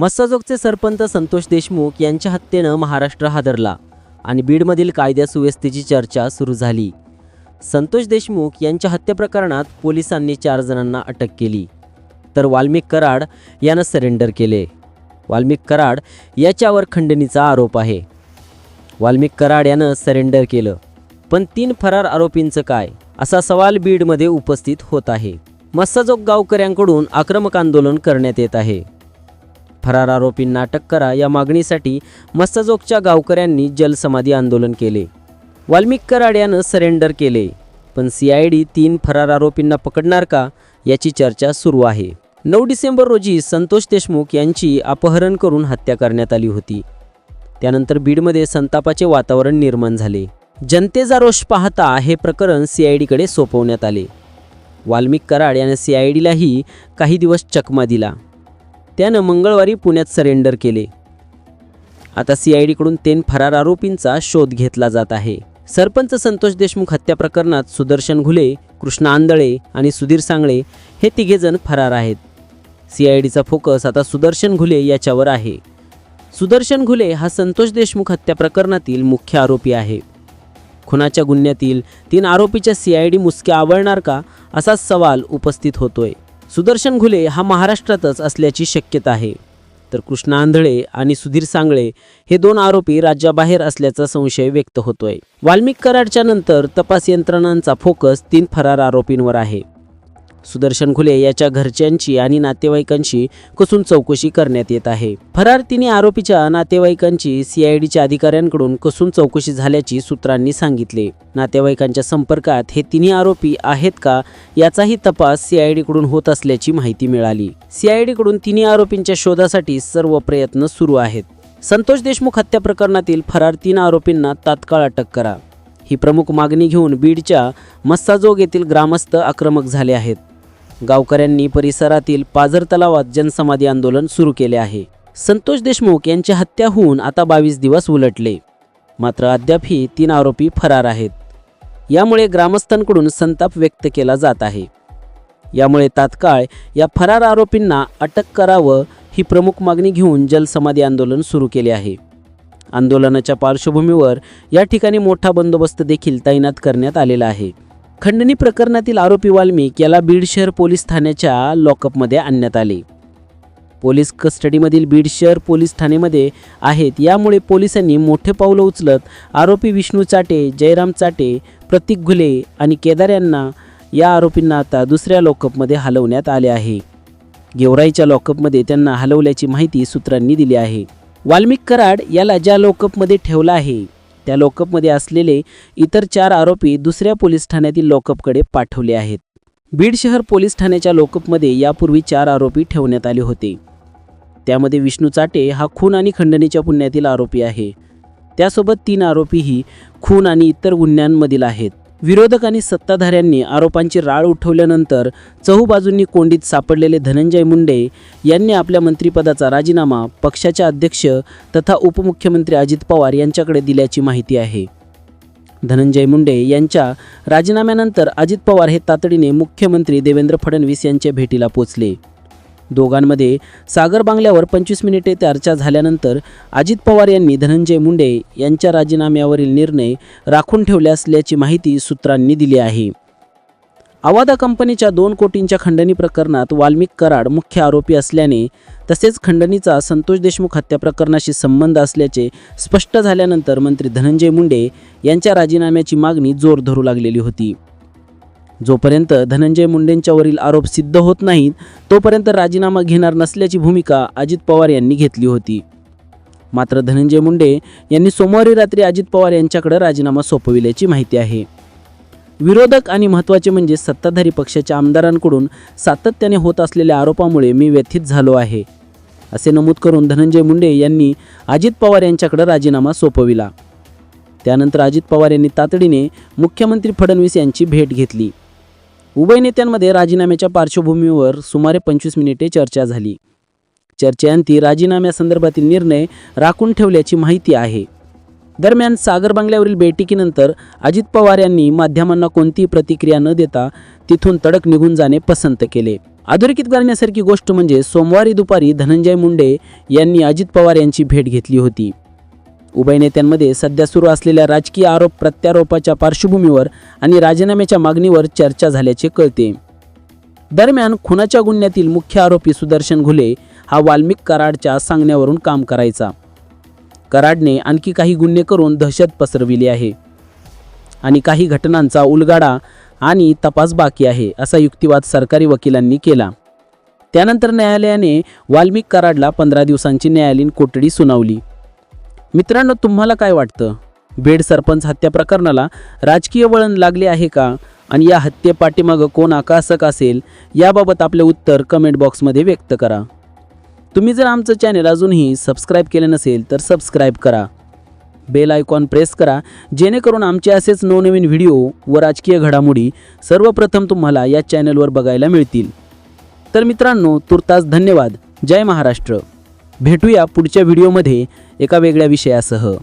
मस्साजोगचे सरपंच संतोष देशमुख यांच्या हत्येनं महाराष्ट्र हादरला आणि बीडमधील कायद्या सुव्यवस्थेची चर्चा सुरू झाली. संतोष देशमुख यांच्या हत्येप्रकरणात पोलिसांनी चार जणांना अटक केली. तर वाल्मिक कराड यानं सरेंडर केले. वाल्मिक कराड याच्यावर खंडणीचा आरोप आहे. वाल्मिक कराड यानं सरेंडर केलं. पण तीन फरार आरोपींचं काय? असा सवाल बीडमध्ये उपस्थित होत आहे. मस्साजोग गावकऱ्यांकडून आक्रमक आंदोलन करण्यात येत आहे. फरार आरोपींना अटक करा या मागणीसाठी मस्तजोगच्या गावकऱ्यांनी जलसमाधी आंदोलन केले. वाल्मिक कराड यानं सरेंडर केले. पण सी आय डी तीन फरार आरोपींना पकडणार का याची चर्चा सुरू आहे. नऊ डिसेंबर रोजी संतोष देशमुख यांची अपहरण करून हत्या करण्यात आली होती. त्यानंतर बीडमध्ये संतापाचे वातावरण निर्माण झाले. जनतेचा रोष पाहता हे प्रकरण सी आय डीकडे सोपवण्यात आले. वाल्मिक कराड यानं सी आय डीलाही काही दिवस चकमा दिला. त्यानं मंगळवारी पुण्यात सरेंडर केले. आता सी आय डीकडून तीन फरार आरोपींचा शोध घेतला जात आहे. सरपंच संतोष देशमुख हत्या प्रकरणात सुदर्शन घुले कृष्णा आंदळे आणि सुधीर सांगळे हे तिघेजण फरार आहेत. सी आय डीचा फोकस आता सुदर्शन घुले याच्यावर आहे. सुदर्शन घुले हा संतोष देशमुख हत्या प्रकरणातील मुख्य आरोपी आहे. खुनाच्या गुन्ह्यातील तीन आरोपीच्या सी आय डी आवळणार का असा सवाल उपस्थित होतोय. सुदर्शन घुले हा महाराष्ट्रातच असल्याची शक्यता आहे. तर कृष्णा आंधळे आणि सुधीर सांगळे हे दोन आरोपी राज्याबाहेर असल्याचा संशय व्यक्त होतोय. वाल्मिक कराडच्या नंतर तपास यंत्रणांचा फोकस तीन फरार आरोपींवर आहे. सुदर्शन खुले याच्या घरच्यांची आणि नातेवाईकांची कसून चौकशी करण्यात येत आहे. फरार तिने आरोपीच्या नातेवाईकांची सीआयडीच्या अधिकाऱ्यांकडून कसून चौकशी झाल्याची सूत्रांनी सांगितले. नातेवाईकांच्या संपर्कात हे तिन्ही आरोपी आहेत का याचाही तपास सीआयडीकडून होत असल्याची माहिती मिळाली. सीआयडीकडून तिन्ही आरोपींच्या शोधासाठी सर्व प्रयत्न सुरू आहेत. संतोष देशमुख हत्या प्रकरणातील फरार तीन आरोपींना तात्काळ अटक करा. ही प्रमुख मागणी घेऊन बीडच्या मस्साजोग येथील ग्रामस्थ आक्रमक झाले आहेत. गावकऱ्यांनी परिसरातील पाझर तलावात जनसमाधी आंदोलन सुरू केले आहे. संतोष देशमुख यांची हत्या होऊन आता बावीस दिवस उलटले. मात्र अद्यापही तीन आरोपी फरार आहेत. यामुळे ग्रामस्थांकडून संताप व्यक्त केला जात आहे. यामुळे तात्काळ या फरार आरोपींना अटक करावं ही प्रमुख मागणी घेऊन जलसमाधी आंदोलन सुरू केले आहे. आंदोलनाच्या पार्श्वभूमीवर या ठिकाणी मोठा बंदोबस्त देखील तैनात करण्यात आलेला आहे. खंडणी प्रकरणातील आरोपी वाल्मिक याला बीड शहर पोलीस ठाण्याच्या लॉकअपमध्ये आणण्यात आले. पोलीस कस्टडीमधील बीड शहर पोलीस ठाणेमध्ये आहेत यामुळे पोलिसांनी मोठे पावलं उचलत आरोपी विष्णू चाटे जयराम चाटे प्रतीक घुले आणि केदार यांना या आरोपींना आता दुसऱ्या लॉकअपमध्ये हलवण्यात आले आहे. गेवराईच्या लॉकअपमध्ये त्यांना हलवल्याची माहिती सूत्रांनी दिली आहे. वाल्मिक कराड याला ज्या लॉकअपमध्ये ठेवलं आहे त्या लॉकअपमध्ये असलेले इतर चार आरोपी दुसऱ्या पोलीस ठाण्यातील लॉकअपकडे पाठवले आहेत. बीड शहर पोलीस ठाण्याच्या लॉकअपमध्ये यापूर्वी चार आरोपी ठेवण्यात आले होते. त्यामध्ये विष्णू चाटे हा खून आणि खंडणीच्या पुण्यातील आरोपी आहे. त्यासोबत तीन आरोपीही खून आणि इतर गुन्ह्यांमधील आहेत. विरोधक आणि सत्ताधाऱ्यांनी आरोपांची राळ उठवल्यानंतर चहूबाजूंनी कोंडीत सापडलेले धनंजय मुंडे यांनी आपल्या मंत्रिपदाचा राजीनामा पक्षाचे अध्यक्ष तथा उपमुख्यमंत्री अजित पवार यांच्याकडे दिल्याची माहिती आहे. धनंजय मुंडे यांच्या राजीनाम्यानंतर अजित पवार हे तातडीने मुख्यमंत्री देवेंद्र फडणवीस यांच्या भेटीला पोचले. दोघांमध्ये सागर बांगल्यावर पंचवीस मिनिटे चर्चा झाल्यानंतर अजित पवार यांनी धनंजय मुंडे यांच्या राजीनाम्यावरील निर्णय राखून ठेवले असल्याची माहिती सूत्रांनी दिली आहे. आवादा कंपनीच्या दोन कोटींच्या खंडणी प्रकरणात वाल्मिक कराड मुख्य आरोपी असल्याने तसेच खंडणीचा संतोष देशमुख हत्या प्रकरणाशी संबंध असल्याचे स्पष्ट झाल्यानंतर मंत्री धनंजय मुंडे यांच्या राजीनाम्याची मागणी जोर धरू लागलेली होती. जोपर्यंत धनंजय मुंडेंच्यावरील आरोप सिद्ध होत नाहीत तोपर्यंत राजीनामा घेणार नसल्याची भूमिका अजित पवार यांनी घेतली होती. मात्र धनंजय मुंडे यांनी सोमवारी रात्री अजित पवार यांच्याकडे राजीनामा सोपविल्याची माहिती आहे. विरोधक आणि महत्त्वाचे म्हणजे सत्ताधारी पक्षाच्या आमदारांकडून सातत्याने होत असलेल्या आरोपामुळे मी व्यथित झालो आहे. असे नमूद करून धनंजय मुंडे यांनी अजित पवार यांच्याकडे राजीनामा सोपविला. त्यानंतर अजित पवार यांनी तातडीने मुख्यमंत्री फडणवीस यांची भेट घेतली. उभय नेत्यांमध्ये राजीनाम्याच्या पार्श्वभूमीवर सुमारे पंचवीस मिनिटे चर्चा झाली. चर्चेअंती राजीनाम्यासंदर्भातील निर्णय राखून ठेवल्याची माहिती आहे. दरम्यान सागर बंगल्यावरील बैठकीनंतर अजित पवार यांनी माध्यमांना कोणतीही प्रतिक्रिया न देता तिथून तडक निघून जाणे पसंत केले. अधोरेखित करण्यासारखी गोष्ट म्हणजे सोमवारी दुपारी धनंजय मुंडे यांनी अजित पवार यांची भेट घेतली होती. उभय नेत्यांमध्ये सध्या सुरू असलेल्या राजकीय आरोप प्रत्यारोपाच्या पार्श्वभूमीवर आणि राजीनाम्याच्या मागणीवर चर्चा झाल्याचे कळते. दरम्यान खुनाच्या गुन्ह्यातील मुख्य आरोपी सुदर्शन घुले हा वाल्मिक कराडच्या सांगण्यावरून काम करायचा. कराडने आणखी काही गुन्हे करून दहशत पसरविली आहे. आणि काही घटनांचा उलगाडा आणि तपास बाकी आहे असा युक्तिवाद सरकारी वकिलांनी केला. त्यानंतर न्यायालयाने वाल्मिक कराडला पंधरा दिवसांची न्यायालयीन कोठडी सुनावली. मित्रांनो तुम्हाला काय वाटतं? बेड सरपंच हत्या प्रकरणाला राजकीय वळण लागले आहे का? आणि या हत्येपाठीमागं कोण आकाशक असेल? याबाबत आपले उत्तर कमेंट बॉक्समध्ये व्यक्त करा. तुम्ही जर आमचं चॅनल अजूनही सबस्क्राईब केले नसेल तर सबस्क्राईब करा. बेल आयकॉन प्रेस करा जेणेकरून आमचे असेच नवनवीन व्हिडिओ व राजकीय घडामोडी सर्वप्रथम तुम्हाला या चॅनलवर बघायला मिळतील. तर मित्रांनो तुर्तास धन्यवाद. जय महाराष्ट्र. भेटूया पुढच्या व्हिडिओमध्ये एका वेगळ्या विषयासह.